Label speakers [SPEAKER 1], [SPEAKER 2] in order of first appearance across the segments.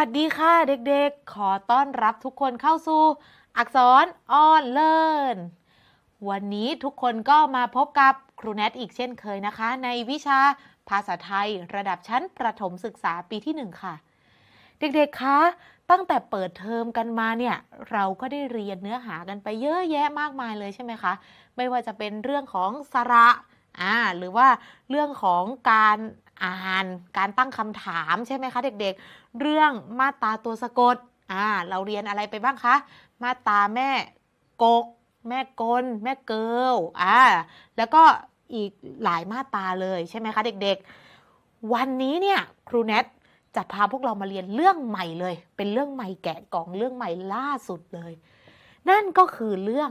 [SPEAKER 1] สวัสดีค่ะเด็กๆ ขอต้อนรับทุกคนเข้าสู่ อักษรออนเลิร์นวันนี้ทุกคนก็มาพบกับครูแนทอีกเช่นเคยนะคะ ในวิชาภาษาไทยระดับชั้นประถมศึกษาปีที่ 1 ค่ะ เด็กๆ คะ ตั้งแต่เปิดเทอมกันมาเนี่ย เราก็ได้เรียนเนื้อหากันไปเยอะแยะมากมายเลยใช่ไหมคะ ไม่ว่าจะเป็นเรื่องของสระอ่าหรือว่าเรื่องของการอ่านการตั้งคำถามใช่ไหมคะเด็กๆ เรื่องมาตาตัวสะกดอ่าเราเรียนอะไรไปบ้างคะ มาตาแม่กก แม่กล แม่เกิลอ่าแล้วก็อีกหลายมาตาเลยใช่ไหมคะเด็กๆ วันนี้เนี่ยครูแนทจะพาพวกเรามาเรียนเรื่องใหม่เลย เป็นเรื่องใหม่แกะกล่องเรื่องใหม่ล่าสุดเลย นั่นก็คือเรื่อง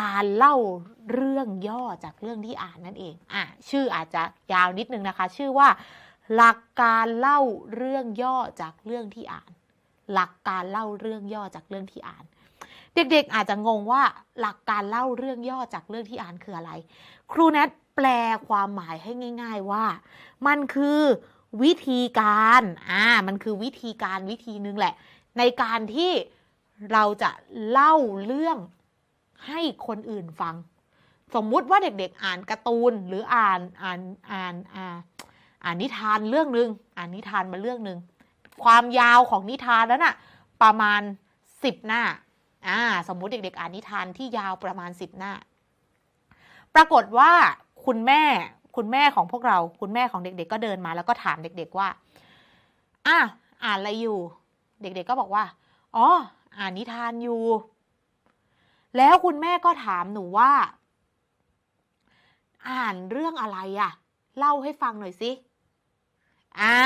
[SPEAKER 1] การเล่าเรื่องย่อจากเรื่องที่อ่านนั่นเองอะชื่ออาจจะยาวนิดนึงนะคะ ชื่อว่า หลักการเล่าเรื่องย่อจากเรื่องที่อ่าน หลักการเล่าเรื่องย่อจากเรื่องที่อ่าน เด็กๆอาจจะงงว่าหลักการเล่าเรื่องย่อจากเรื่องที่อ่านคืออะไร ครูแนทแปลความหมายให้ง่าย ๆว่า มันคือวิธีการอ่ามันคือวิธีการวิธีนึงแหละ ในการที่เราจะเล่าเรื่องให้คนอื่นฟัง สมมุติว่าเด็กๆ อ่านการ์ตูนหรืออ่านอ่านอ่านอ่า อ่านนิทานเรื่องหนึ่งอ่านนิทานมาเรื่องหนึ่งความยาวของนิทานนั้นอะประมาณ 10 หน้าอ่าสมมุติเด็กๆ อ่านนิทานที่ยาวประมาณ 10 หน้า ปรากฏว่าคุณแม่คุณแม่ของพวกเราคุณแม่ของเด็กๆ ก็เดินมาแล้วก็ถามเด็กๆว่าอะอ่านอะไรอยู่ เด็กๆก็บอกว่าอ๋ออ่านนิทานอยู่ แล้วคุณแม่ก็ถามหนูว่า อ่านเรื่องอะไรอะเล่าให้ฟังหน่อยสิ อ่า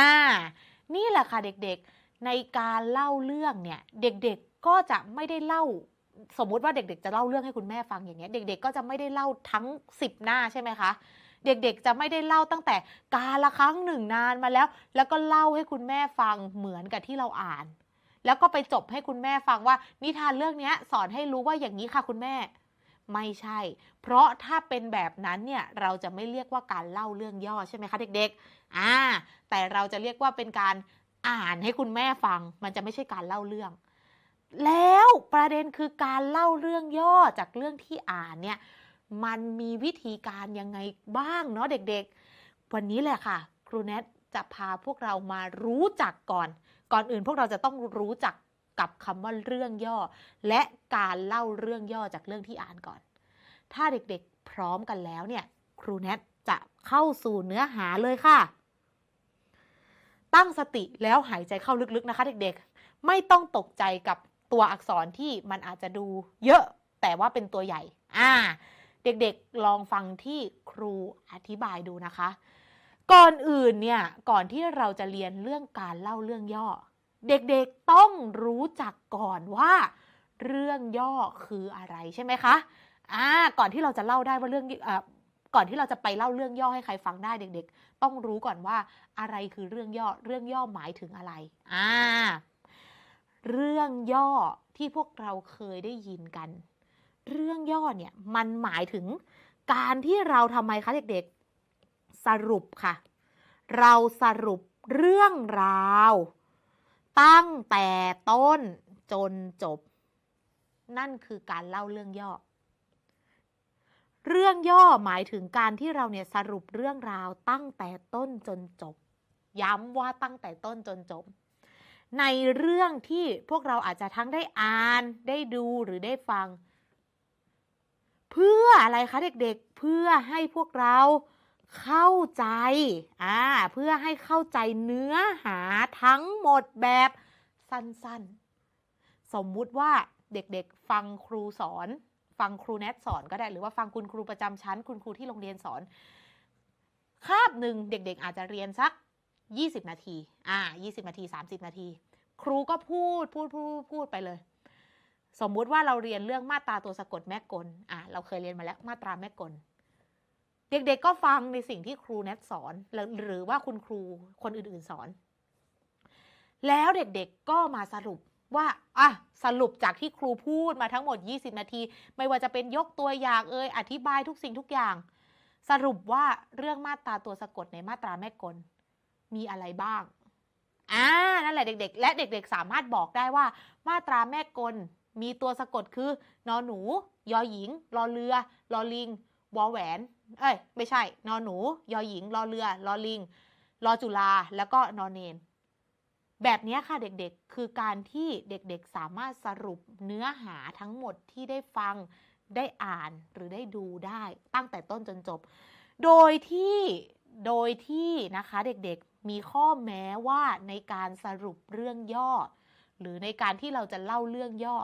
[SPEAKER 1] นี่แหละค่ะเด็กๆ ในการเล่าเรื่องเนี่ย เด็กๆก็จะไม่ได้เล่า สมมุติว่าเด็กๆ จะเล่าเรื่องให้คุณแม่ฟังอย่างเงี้ย เด็กๆ ก็จะไม่ได้เล่าทั้ง 10 หน้าใช่ไหมคะเด็กๆ จะไม่ได้เล่าตั้งแต่กาละครั้งหนึ่งนานมาแล้ว แล้วก็เล่าให้คุณแม่ฟังเหมือนกับที่เราอ่าน แล้วก็ไปจบให้คุณแม่ฟังว่านิทานเรื่องนี้สอนให้รู้ว่าอย่างนี้ค่ะคุณแม่ ไม่ใช่ เพราะถ้าเป็นแบบนั้นเนี่ยเราจะไม่เรียกว่าการเล่าเรื่องย่อใช่ไหมคะเด็กๆอ่าแต่เราจะเรียกว่าเป็นการอ่านให้คุณแม่ฟัง มันจะไม่ใช่การเล่าเรื่อง แล้วประเด็นคือการเล่าเรื่องย่อจากเรื่องที่อ่านเนี่ยมันมีวิธีการยังไงบ้างเนาะเด็กๆ วันนี้แหละค่ะ ครูแนทจะพาพวกเรามารู้จักก่อน ก่อนอื่นพวกเราจะต้องรู้จัก กับคำว่าเรื่องย่อ และการเล่าเรื่องย่อจากเรื่องที่อ่านก่อน ถ้าเด็กๆพร้อมกันแล้วเนี่ย ครูแนทจะเข้าสู่เนื้อหาเลยค่ะ ตั้งสติแล้วหายใจเข้าลึกๆนะคะเด็กๆ ไม่ต้องตกใจกับตัวอักษรที่มันอาจจะดูเยอะแต่ว่าเป็นตัวใหญ่ อ่า เด็กๆลองฟังที่ครูอธิบายดูนะคะ ก่อนอื่นเนี่ย ก่อนที่เราจะเรียนเรื่องการเล่าเรื่องย่อ เด็กๆต้องรู้จักก่อนว่า เรื่องย่อคืออะไรใช่ไหมคะอ่าก่อนที่เราจะเล่าได้ว่าเรื่องอ่าก่อนที่เราจะไปเล่าเรื่องย่อให้ใครฟังได้เด็ก ๆ ต้องรู้ก่อนว่าอะไรคือเรื่องย่อเรื่องย่อหมายถึงอะไรอ่าเรื่องย่อที่พวกเราเคยได้ยินกัน เรื่องย่อเนี่ยมันหมายถึงการที่เราทำไมคะเด็กๆ สรุปค่ะ เราสรุปเรื่องราว ตั้งแต่ต้นจนจบ นั่นคือการเล่าเรื่องย่อ เรื่องย่อหมายถึงการที่เราเนี่ยสรุปเรื่องราวตั้งแต่ต้นจนจบ ย้ำว่าตั้งแต่ต้นจนจบ ในเรื่องที่พวกเราอาจจะทั้งได้อ่านได้ดูหรือได้ฟัง เพื่ออะไรคะเด็กๆ เพื่อให้พวกเรา เข้าใจอ่าเพื่อให้เข้าใจเนื้อหาทั้งหมดแบบสั้นๆ สมมุติว่าเด็กๆ ฟังครูสอน ฟังครูแนทสอนก็ได้หรือว่าฟังคุณครูประจำชั้น คุณครูที่โรงเรียนสอน คาบหนึ่งเด็กๆ อาจจะเรียนสัก 20 นาที อ่า 20 นาที 30 นาที ครูก็พูดพูดพูดพูดไปเลย สมมุติว่าเราเรียนเรื่องมาตราตัวสะกดแม่กลอ่าเราเคยเรียนมาแล้วมาตราแม่กล เด็กๆก็ฟังในสิ่งที่ครูแนทสอน หรือว่าคุณครูคนอื่นๆสอน แล้วเด็กๆก็มาสรุปว่าอะสรุปจากที่ครูพูดมาทั้งหมด 20 นาที ไม่ว่าจะเป็นยกตัวอย่างเอ่ยอธิบายทุกสิ่งทุกอย่าง สรุปว่าเรื่องมาตราตัวสะกดในมาตราแม่กล มีอะไรบ้างอ่านั่นแหละเด็ก ๆ และเด็ก ๆ สามารถบอกได้ว่า มาตราแม่กล มีตัวสะกดคือนอหนู ยอหญิงรอเรือรอลิงวอแหวน เอ้ย ไม่ใช่ นอหนู ยอหญิง รอเรือ รอลิง รอจุฬาแล้วก็นอนเนน แบบนี้ค่ะเด็กๆ คือการที่เด็กๆ สามารถสรุปเนื้อหาทั้งหมดที่ได้ฟัง ได้อ่าน หรือได้ดูได้ ตั้งแต่ต้นจนจบ โดยที่ โดยที่นะคะเด็กๆ มีข้อแม้ว่าในการสรุปเรื่องย่อ หรือในการที่เราจะเล่าเรื่องย่อ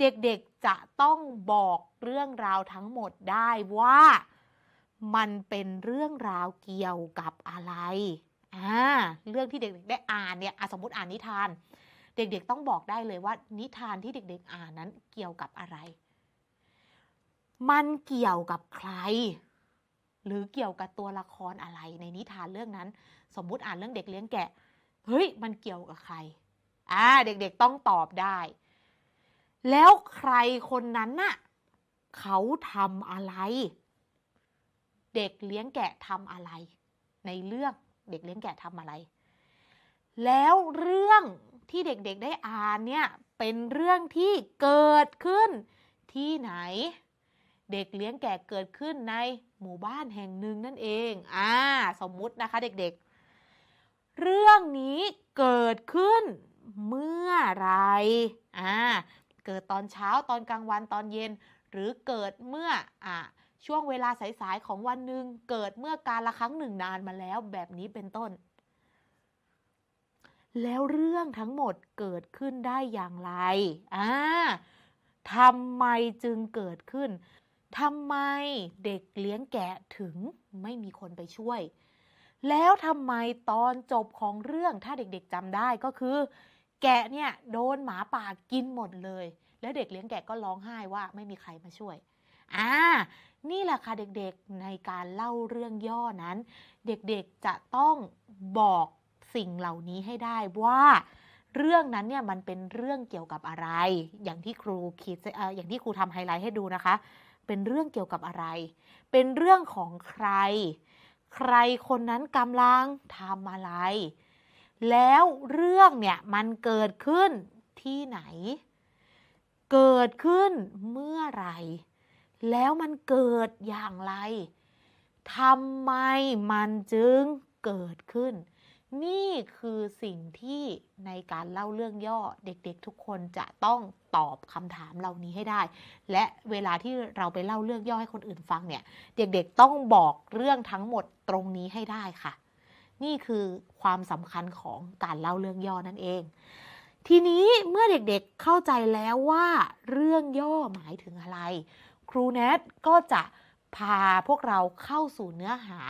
[SPEAKER 1] เด็กๆ จะต้องบอกเรื่องราวทั้งหมดได้ว่า มันเป็นเรื่องราวเกี่ยวกับอะไรอ่าเรื่องที่เด็กๆได้อ่านเนี่ยสมมติอ่านนิทาน เด็กๆต้องบอกได้เลยว่า นิทานที่เด็ก ๆ อ่านนั้นเกี่ยวกับอะไร มันเกี่ยวกับใคร หรือเกี่ยวกับตัวละครอะไรในนิทานเรื่องนั้น สมมุติอ่านเรื่องเด็กเลี้ยงแกะเฮ้ยมันเกี่ยวกับใครอ่าเด็กๆต้องตอบได้ แล้วใครคนนั้นน่ะเขาทำอะไร เด็กเลี้ยงแกะทำอะไร ในเรื่องเด็กเลี้ยงแกะทำอะไร แล้วเรื่องที่เด็กๆได้อ่านเนี่ยเป็นเรื่องที่เกิดขึ้นที่ไหน เด็กเลี้ยงแกะเกิดขึ้นในหมู่บ้านแห่งหนึ่งนั่นเองอ่าสมมุตินะคะเด็กๆ เรื่องนี้เกิดขึ้นเมื่อไรอ่าเกิดตอนเช้าตอนกลางวันตอนเย็น หรือเกิดเมื่ออ่า ช่วงเวลาสายๆของวันหนึ่งเกิดเมื่อการละครั้งหนึ่งนานมาแล้วแบบนี้เป็นต้น แล้วเรื่องทั้งหมดเกิดขึ้นได้อย่างไรอ่าทำไมจึงเกิดขึ้นทำไมเด็กเลี้ยงแกะถึงไม่มีคนไปช่วย แล้วทำไมตอนจบของเรื่องถ้าเด็กๆจำได้ก็คือ แกะเนี่ยโดนหมาป่ากินหมดเลย แล้วเด็กเลี้ยงแกะก็ร้องไห้ว่าไม่มีใครมาช่วย อ่านี่แหละค่ะเด็กๆในการเล่าเรื่องย่อนั้น เด็กๆจะต้องบอกสิ่งเหล่านี้ให้ได้ว่าเรื่องนั้นเนี่ยมันเป็นเรื่องเกี่ยวกับอะไร อย่างที่ครูคิดเอ่ออย่างที่ครูทำไฮไลท์ให้ดูนะคะ เป็นเรื่องเกี่ยวกับอะไร เป็นเรื่องของใคร ใครคนนั้นกำลังทำอะไร แล้วเรื่องเนี่ยมันเกิดขึ้นที่ไหน เกิดขึ้นเมื่อไหร่ แล้วมันเกิดอย่างไรทำไมมันจึงเกิดขึ้น นี่คือสิ่งที่ในการเล่าเรื่องย่อเด็กๆทุกคนจะต้องตอบคำถามเหล่านี้ให้ได้ และเวลาที่เราไปเล่าเรื่องย่อให้คนอื่นฟังเนี่ย เด็กๆต้องบอกเรื่องทั้งหมดตรงนี้ให้ได้ค่ะ นี่คือความสำคัญของการเล่าเรื่องย่อนั่นเอง ทีนี้เมื่อเด็กๆเข้าใจแล้วว่าเรื่องย่อหมายถึงอะไร ครูแนทก็จะพาพวกเราเข้าสู่เนื้อหา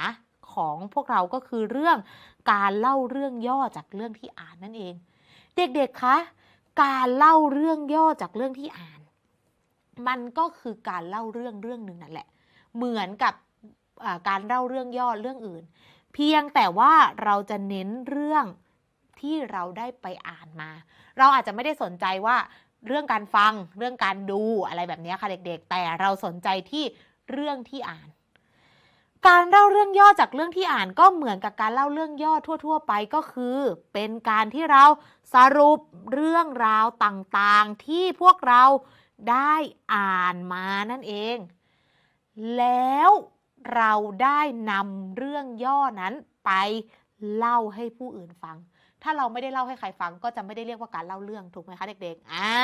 [SPEAKER 1] ของพวกเราก็คือเรื่องการเล่าเรื่องย่อจากเรื่องที่อ่านนั่นเอง เด็กๆคะการเล่าเรื่องย่อจากเรื่องที่อ่าน มันก็คือการเล่าเรื่องเรื่องหนึ่งนั่นแหละ เหมือนกับการเล่าเรื่องย่อเรื่องอื่น เพียงแต่ว่าเราจะเน้นเรื่องที่เราได้ไปอ่านมา เราอาจจะไม่ได้สนใจว่า เรื่องการฟังเรื่องการดูอะไรแบบนี้ค่ะเด็กๆ แต่เราสนใจที่เรื่องที่อ่าน การเล่าเรื่องย่อจากเรื่องที่อ่านก็เหมือนกับการเล่าเรื่องย่อทั่ว ๆ ไปก็คือ เป็นการที่เราสรุปเรื่องราวต่างๆ ที่พวกเราได้อ่านมานั่นเอง แล้วเราได้นำเรื่องย่อนั้นไปเล่าให้ผู้อื่นฟัง ถ้าเราไม่ได้เล่าให้ใครฟังก็จะไม่ได้เรียกว่าการเล่าเรื่องถูกไหมคะเด็กๆ อ่า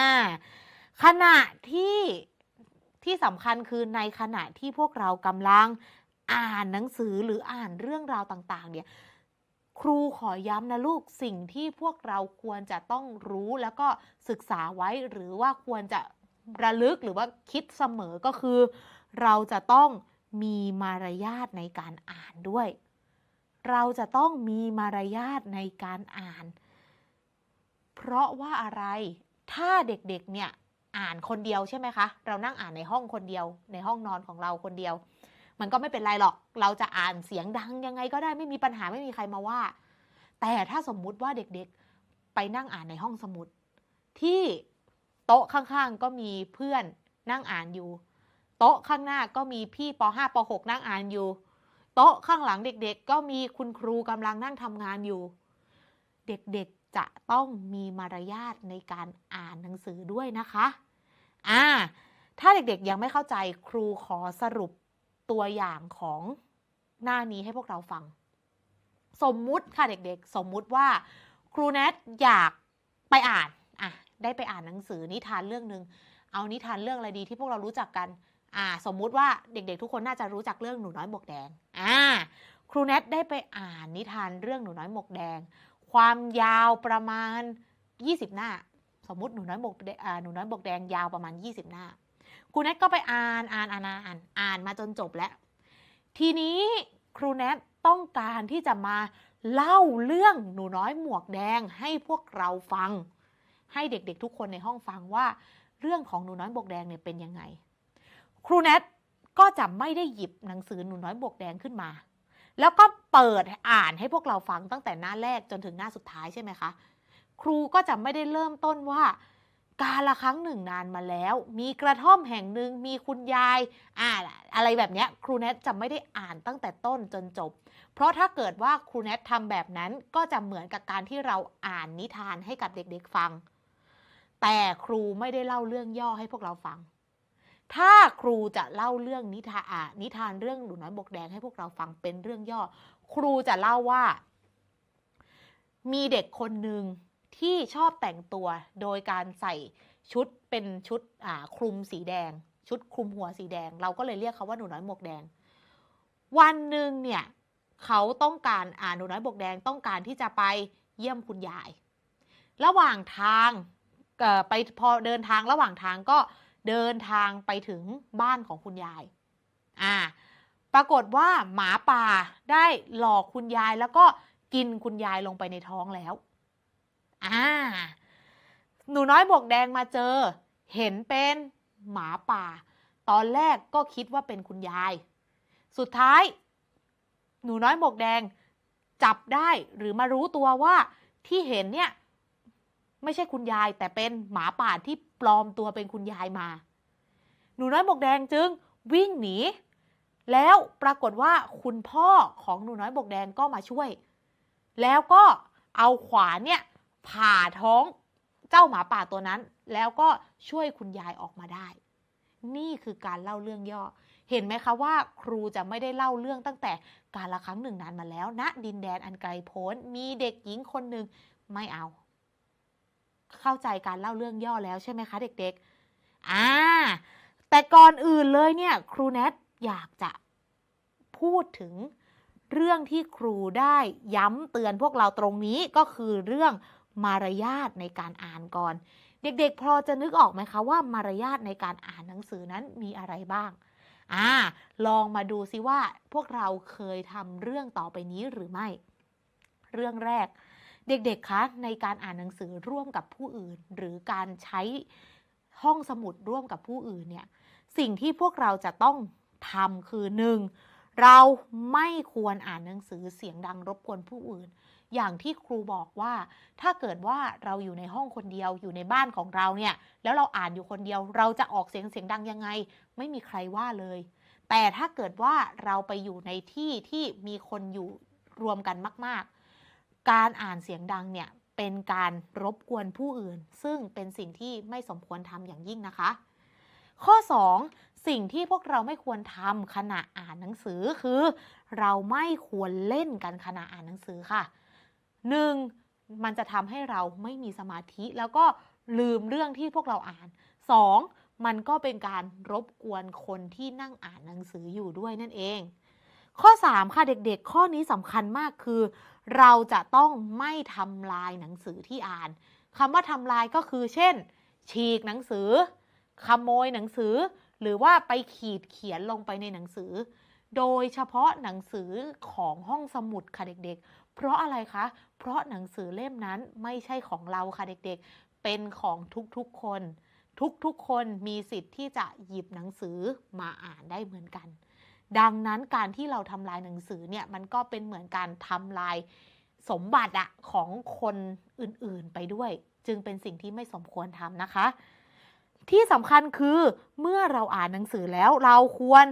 [SPEAKER 1] ขณะที่ที่สำคัญคือในขณะที่พวกเรากำลังอ่านหนังสือหรืออ่านเรื่องราวต่าง ๆ เนี่ย ครูขอย้ำนะลูกสิ่งที่พวกเราควรจะต้องรู้แล้วก็ศึกษาไว้หรือว่าควรจะระลึกหรือว่าคิดเสมอก็คือ เราจะต้องมีมารยาทในการอ่านด้วย เราจะต้องมีมารยาทในการอ่าน เพราะว่าอะไรถ้าเด็กๆเนี่ยอ่านคนเดียวใช่ไหมคะ เรานั่งอ่านในห้องคนเดียว ในห้องนอนของเราคนเดียว มันก็ไม่เป็นไรหรอก เราจะอ่านเสียงดังยังไงก็ได้ไม่มีปัญหาไม่มีใครมาว่า แต่ถ้าสมมุติว่าเด็กๆไปนั่งอ่านในห้องสมุด ที่โต๊ะข้างๆก็มีเพื่อนนั่งอ่านอยู่ โต๊ะข้างหน้าก็มีพี่ป .5 ป .6 นั่งอ่านอยู่ โต๊ะข้างหลังเด็กๆ ก็มีคุณครูกำลังนั่งทำงานอยู่ เด็กๆจะต้องมีมารยาทในการอ่านหนังสือด้วยนะคะอ่าถ้าเด็กๆยังไม่เข้าใจครูขอสรุปตัวอย่างของหน้านี้ให้พวกเราฟัง สมมุติค่ะเด็กๆ สมมุติว่า ครูแนทอยากไปอ่านอะได้ไปอ่านหนังสือนิทานเรื่องหนึ่งเอานิทานเรื่องอะไรดีที่พวกเรารู้จักกัน อ่าสมมุติว่าเด็กๆ ทุกคนน่าจะรู้จักเรื่องหนูน้อยหมวกแดงอ่าครูแนทได้ไปอ่านนิทานเรื่องหนูน้อยหมวกแดง ความยาวประมาณ 20 หน้า สมมติหนูน้อยหมวกอ่าหนูน้อยหมวกแดงยาวประมาณ 20 หน้าครูแนทก็ไปอ่านอ่านอ่านอ่านอ่านมาจนจบแล้ว ทีนี้ครูแนทต้องการที่จะมาเล่าเรื่องหนูน้อยหมวกแดงให้พวกเราฟัง ให้เด็กๆ ทุกคนในห้องฟังว่า เรื่องของหนูน้อยหมวกแดงเนี่ยเป็นยังไง ครูแนทก็จะไม่ได้หยิบหนังสือหนูน้อยหมวกแดงขึ้นมา แล้วก็เปิดอ่านให้พวกเราฟังตั้งแต่หน้าแรกจนถึงหน้าสุดท้ายใช่ไหมคะ ครูก็จะไม่ได้เริ่มต้นว่า การละครั้งหนึ่งนานมาแล้ว มีกระท่อมแห่งหนึ่งมีคุณยายอ่าอะไรแบบเนี้ยครูแนทจะไม่ได้อ่านตั้งแต่ต้นจนจบ เพราะถ้าเกิดว่าครูแนททำแบบนั้นก็จะเหมือนกับการที่เราอ่านนิทานให้กับเด็กๆฟัง แต่ครูไม่ได้เล่าเรื่องย่อให้พวกเราฟัง ถ้าครูจะเล่าเรื่องนิทานอ่านิทานเรื่องหนูน้อยบกแดงให้พวกเราฟังเป็นเรื่องย่อ ครูจะเล่าว่า มีเด็กคนหนึ่งที่ชอบแต่งตัวโดยการใส่ชุดเป็นชุดคลุมสีแดง ชุดคลุมหัวสีแดง เราก็เลยเรียกเขาว่าหนูน้อยหมวกแดง วันหนึ่งเนี่ยเขาต้องการอ่าหนูน้อยบวกแดงต้องการที่จะไปเยี่ยมคุณยาย ระหว่างทางไปพอเดินทางระหว่างทางก็ เดินทางไปถึงบ้านของคุณยาย อ่า ปรากฏว่าหมาป่าได้หลอกคุณยายแล้วก็กินคุณยายลงไปในท้องแล้ว อ่า หนูน้อยบวกแดงมาเจอ เห็นเป็นหมาป่า ตอนแรกก็คิดว่าเป็นคุณยาย สุดท้าย หนูน้อยหมวกแดงจับได้หรือมารู้ตัวว่าที่เห็นเนี่ย ไม่ใช่คุณยาย แต่เป็นหมาป่าที่ปลอมตัวเป็นคุณยายมา หนูน้อยหมวกแดงจึงวิ่งหนี แล้วปรากฏว่าคุณพ่อของหนูน้อยบวกแดงก็มาช่วย แล้วก็เอาขวานเนี่ยผ่าท้องเจ้าหมาป่าตัวนั้น แล้วก็ช่วยคุณยายออกมาได้ นี่คือการเล่าเรื่องย่อ เห็นไหมคะว่า ครูจะไม่ได้เล่าเรื่องตั้งแต่การละครั้งหนึ่งนานมาแล้วณนะดินแดนอันไกลโพ้นมีเด็กหญิงคนหนึ่งไม่เอา เข้าใจการเล่าเรื่องย่อแล้วใช่ไหมคะเด็กๆ อ่า แต่ก่อนอื่นเลยเนี่ยครูแนทอยากจะพูดถึงเรื่องที่ครูได้ย้ำเตือนพวกเราตรงนี้ก็คือเรื่องมารยาทในการอ่านก่อน เด็กๆ พอจะนึกออกไหมคะว่ามารยาทในการอ่านหนังสือนั้นมีอะไรบ้าง อ่า ลองมาดูซิว่าพวกเราเคยทำเรื่องต่อไปนี้หรือไม่ เรื่องแรก เด็กๆ คะในการอ่านหนังสือร่วมกับผู้อื่น หรือการใช้ห้องสมุดร่วมกับผู้อื่นเนี่ยสิ่งที่พวกเราจะต้องทำคือหนึ่งเราไม่ควรอ่านหนังสือเสียงดังรบกวนผู้อื่น อย่างที่ครูบอกว่าถ้าเกิดว่าเราอยู่ในห้องคนเดียวอยู่ในบ้านของเราเนี่ยแล้วเราอ่านอยู่คนเดียว เราจะออกเสียงเสียงดังยังไง ไม่มีใครว่าเลย แต่ถ้าเกิดว่าเราไปอยู่ในที่ที่มีคนอยู่รวมกันมากๆ การอ่านเสียงดังเนี่ยเป็นการรบกวนผู้อื่น ซึ่งเป็นสิ่งที่ไม่สมควรทำอย่างยิ่งนะคะ ข้อ 2 สิ่งที่พวกเราไม่ควรทำขณะอ่านหนังสือคือ เราไม่ควรเล่นกันขณะอ่านหนังสือค่ะ 1. มันจะทำให้เราไม่มีสมาธิแล้วก็ลืมเรื่องที่พวกเราอ่าน 2. มันก็เป็นการรบกวนคนที่นั่งอ่านหนังสืออยู่ด้วยนั่นเอง ข้อ 3 ค่ะเด็กๆ ข้อนี้สำคัญมากคือ เราจะต้องไม่ทำลายหนังสือที่อ่านคำว่าทำลายก็คือเช่น ฉีกหนังสือ ขโมยหนังสือ หรือว่าไปขีดเขียนลงไปในหนังสือ โดยเฉพาะหนังสือของห้องสมุดค่ะเด็กๆ เพราะอะไรคะ เพราะหนังสือเล่มนั้นไม่ใช่ของเราค่ะเด็กๆ เป็นของทุกๆคน ทุกๆคนมีสิทธิ์ที่จะหยิบหนังสือมาอ่านได้เหมือนกัน ดังนั้นการที่เราทำลายหนังสือเนี่ยมันก็เป็นเหมือนการทำลายสมบัติอะของคนอื่นๆไปด้วย จึงเป็นสิ่งที่ไม่สมควรทำนะคะ ที่สำคัญคือเมื่อเราอ่านหนังสือแล้วเราควร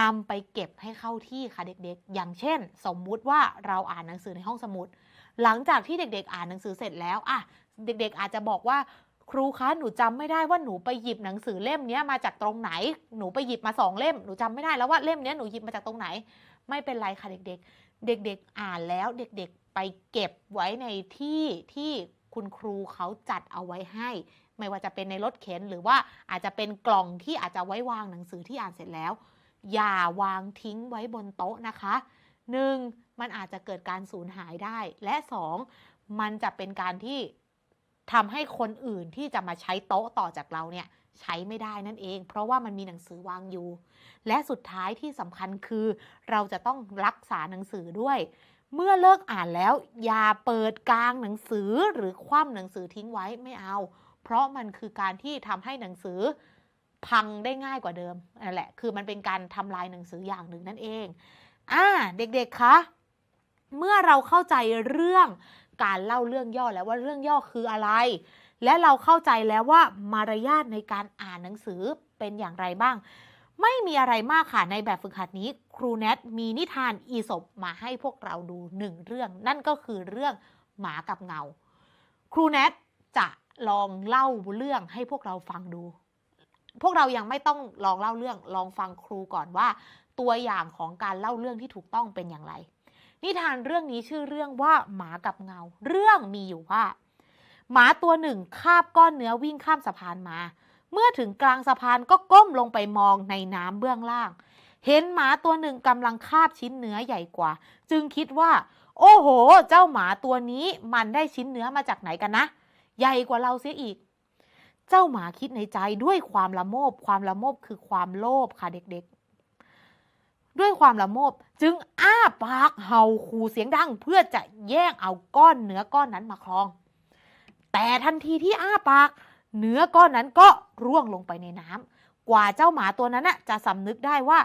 [SPEAKER 1] นำไปเก็บให้เข้าที่ค่ะเด็กๆ อย่างเช่น สมมุติว่าเราอ่านหนังสือในห้องสมุด หลังจากที่เด็กๆ อ่านหนังสือเสร็จแล้วอะเด็กๆ อาจจะบอกว่า ครูคะหนูจำไม่ได้ว่าหนูไปหยิบหนังสือเล่มนี้มาจากตรงไหน หนูไปหยิบมาสองเล่มหนูจำไม่ได้แล้วว่าเล่มนี้หนูหยิบมาจากตรงไหน ไม่เป็นไรค่ะเด็ก ๆ เด็ก ๆ อ่านแล้วเด็ก ๆ ไปเก็บไว้ในที่ที่คุณครูเขาจัดเอาไว้ให้ ไม่ว่าจะเป็นในรถเข็น หรือว่าอาจจะเป็นกล่องที่อาจจะไว้วางหนังสือที่อ่านเสร็จแล้ว อย่าวางทิ้งไว้บนโต๊ะนะคะหนึ่งมันอาจจะเกิดการสูญหายได้ และสองมันจะเป็นการที่ ทำให้คนอื่นที่จะมาใช้โต๊ะต่อจากเราเนี่ยใช้ไม่ได้นั่นเอง เพราะว่ามันมีหนังสือวางอยู่ และสุดท้ายที่สำคัญคือ เราจะต้องรักษาหนังสือด้วย เมื่อเลิกอ่านแล้ว อย่าเปิดกลางหนังสือหรือคว่ำหนังสือทิ้งไว้ไม่เอา เพราะมันคือการที่ทำให้หนังสือพังได้ง่ายกว่าเดิมนั่นแหละ คือมันเป็นการทำลายหนังสืออย่างหนึ่งนั่นเองอ่าเด็กๆคะเมื่อเราเข้าใจเรื่อง การเล่าเรื่องย่อแล้วว่าเรื่องย่อคืออะไร และเราเข้าใจแล้วว่ามารยาทในการอ่านหนังสือเป็นอย่างไรบ้าง ไม่มีอะไรมากค่ะในแบบฝึกหัดนี้ ครูแนทมีนิทานอีสบมาให้พวกเราดูหนึ่งเรื่อง นั่นก็คือเรื่องหมากับเงา ครูแนทจะลองเล่าเรื่องให้พวกเราฟังดู พวกเรายังไม่ต้องลองเล่าเรื่องลองฟังครูก่อนว่า ตัวอย่างของการเล่าเรื่องที่ถูกต้องเป็นอย่างไร นิทานเรื่องนี้ชื่อเรื่องว่าหมากับเงา เรื่องมีอยู่ว่า หมาตัวหนึ่งคาบก้อนเนื้อวิ่งข้ามสะพานมา เมื่อถึงกลางสะพานก็ก้มลงไปมองในน้ำเบื้องล่าง เห็นหมาตัวหนึ่งกำลังคาบชิ้นเนื้อใหญ่กว่า จึงคิดว่า โอ้โห เจ้าหมาตัวนี้มันได้ชิ้นเนื้อมาจากไหนกันนะ ใหญ่กว่าเราเสียอีก เจ้าหมาคิดในใจด้วยความละโมบ ความละโมบคือความโลภค่ะเด็กๆ ด้วยความละโมบจึงอ้าปากเห่าขู่เสียงดัง เพื่อจะแย่งเอาก้อนเนื้อก้อนนั้นมาครอง แต่ทันทีที่อ้าปาก เนื้อก้อนนั้นก็ร่วงลงไปในน้ำกว่าเจ้าหมาตัวนั้นจะสำนึกได้ว่า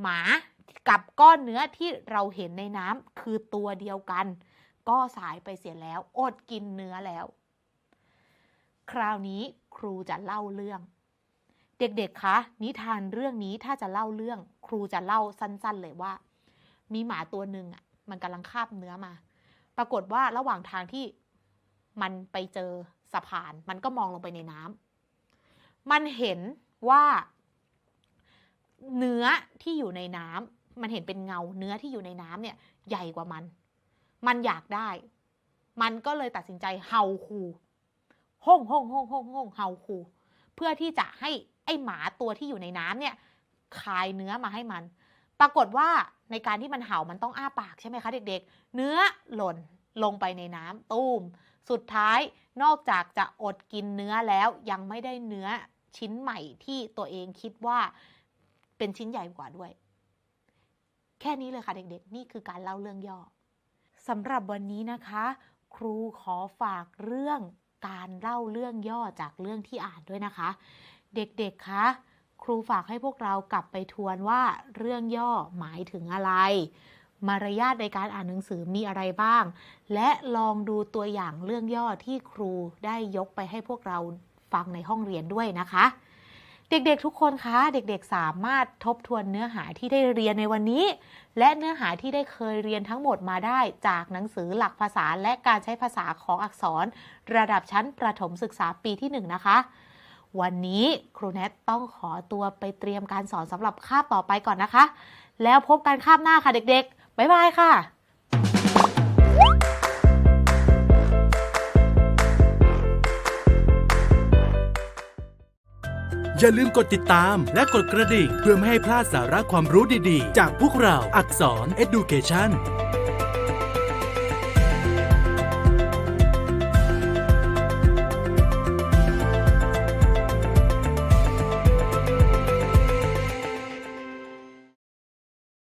[SPEAKER 1] หมากับก้อนเนื้อที่เราเห็นในน้ำคือตัวเดียวกัน ก็สายไปเสียแล้ว อดกินเนื้อแล้ว คราวนี้ครูจะเล่าเรื่อง เด็กๆ คะ นิทานเรื่องนี้ถ้าจะเล่าเรื่อง ครูจะเล่าสั้นๆ เลยว่า มีหมาตัวหนึ่งอะ มันกำลังคาบเนื้อมา ปรากฏว่าระหว่างทางที่มันไปเจอสะพาน มันก็มองลงไปในน้ำมันเห็นว่า เนื้อที่อยู่ในน้ำมันเห็นเป็นเงา เนื้อที่อยู่ในน้ำเนี่ย ใหญ่กว่ามัน มันอยากได้ มันก็เลยตัดสินใจเห่าขู่ห้องห้องห้องห้องห้องเห่าขู่เพื่อที่จะให้ ไอหมาตัวที่อยู่ในน้ำเนี่ยคายเนื้อมาให้มัน ปรากฏว่าในการที่มันเห่ามันต้องอ้าปากใช่ไหมคะเด็กๆ เนื้อหล่นลงไปในน้ำตูมสุดท้ายนอกจากจะอดกินเนื้อแล้วยังไม่ได้เนื้อชิ้นใหม่ที่ตัวเองคิดว่าเป็นชิ้นใหญ่กว่าด้วย แค่นี้เลยค่ะเด็กๆ นี่คือการเล่าเรื่องย่อสำหรับวันนี้นะคะ ครูขอฝากเรื่องการเล่าเรื่องย่อจากเรื่องที่อ่านด้วยนะคะ เด็กๆ คะ ครูฝากให้พวกเรากลับไปทวนว่าเรื่องย่อหมายถึงอะไร มารยาทในการอ่านหนังสือมีอะไรบ้าง และลองดูตัวอย่างเรื่องย่อที่ครูได้ยกไปให้พวกเราฟังในห้องเรียนด้วยนะคะ เด็กๆทุกคนคะ เด็กๆสามารถทบทวนเนื้อหาที่ได้เรียนในวันนี้ และเนื้อหาที่ได้เคยเรียนทั้งหมดมาได้จากหนังสือหลักภาษาและการใช้ภาษาของอักษร ระดับชั้นประถมศึกษาปีที่ 1 นะคะ วันนี้ครูแนทต้องขอตัวไปเตรียมการสอนสำหรับคาบต่อไปก่อนนะคะ แล้วพบกันคาบหน้าค่ะเด็กๆ บ๊ายบายค่ะ
[SPEAKER 2] อย่าลืมกดติดตามและกดกระดิ่ง เพื่อไม่ให้พลาดสาระความรู้ดีๆ จากพวกเราอักษร Education